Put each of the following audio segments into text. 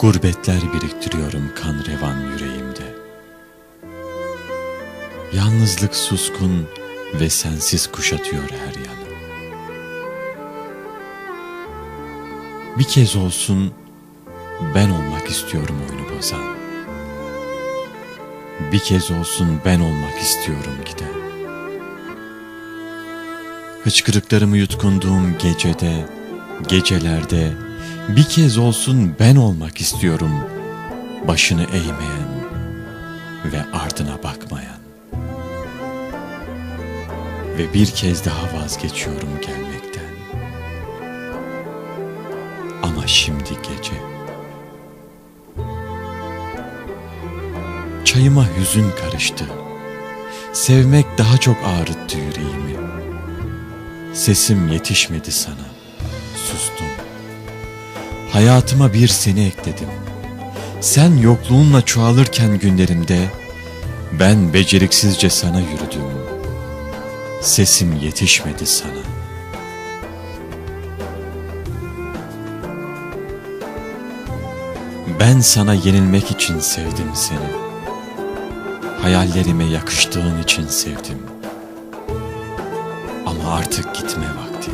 Gurbetler biriktiriyorum kan revan yüreğimde. Yalnızlık suskun ve sensiz kuşatıyor her yanı. Bir kez olsun ben olmak istiyorum oyunu bozan. Bir kez olsun ben olmak istiyorum giden. Hıçkırıklarımı yutkunduğum gecede, gecelerde bir kez olsun ben olmak istiyorum. Başını eğmeyen ve ardına bakmayan. Ve bir kez daha vazgeçiyorum gelmekten. Ama şimdi gece. Çayıma hüzün karıştı. Sevmek daha çok ağrıttı yüreğimi. Sesim yetişmedi sana. Hayatıma bir seni ekledim. Sen yokluğunla çoğalırken günlerimde ben beceriksizce sana yürüdüm. Sesim yetişmedi sana. Ben sana yenilmek için sevdim seni. Hayallerime yakıştığın için sevdim. Ama artık gitme vakti.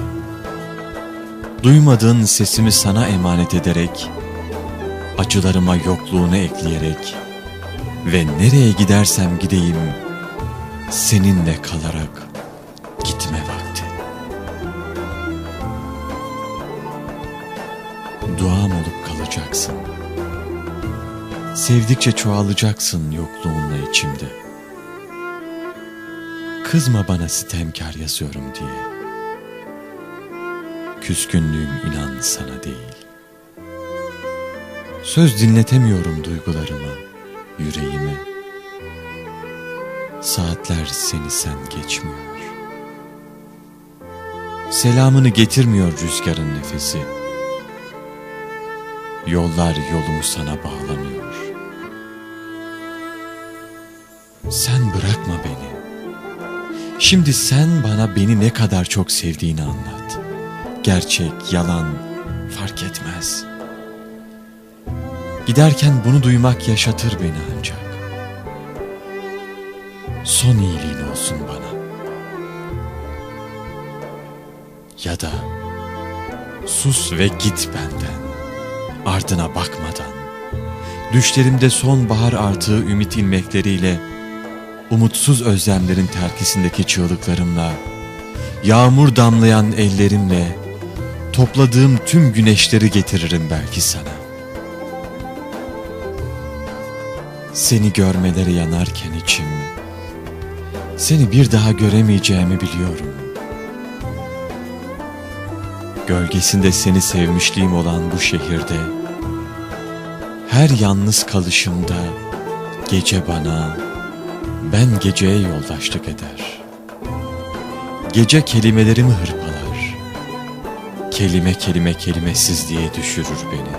Duymadığın sesimi sana emanet ederek, acılarıma yokluğunu ekleyerek ve nereye gidersem gideyim seninle kalarak gitme vakti. Duam olup kalacaksın. Sevdikçe çoğalacaksın yokluğunla içimde. Kızma bana sitemkar yazıyorum diye. Küskünlüğüm inan sana değil. Söz dinletemiyorum duygularıma, yüreğime. Saatler seni sen geçmiyor. Selamını getirmiyor rüzgarın nefesi. Yollar yolumu sana bağlamıyor. Sen bırakma beni. Şimdi sen bana beni ne kadar çok sevdiğini anlat. Gerçek, yalan fark etmez. Giderken bunu duymak yaşatır beni ancak. Son iyiliğin olsun bana. Ya da sus ve git benden. Ardına bakmadan. Düşlerimde sonbahar artığı ümit ilmekleriyle umutsuz özlemlerin terkisindeki çığlıklarımla, yağmur damlayan ellerimle, topladığım tüm güneşleri getiririm belki sana. Seni görmeleri yanarken içim, seni bir daha göremeyeceğimi biliyorum. Gölgesinde seni sevmişliğim olan bu şehirde, her yalnız kalışımda gece bana, ben geceye yoldaşlık eder. Gece kelimelerimi hırpalar. Kelime kelime kelimesizliğe düşürür beni.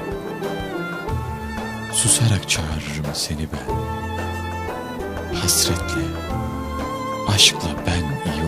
Susarak çağırırım seni ben. Hasretle, aşkla ben iyi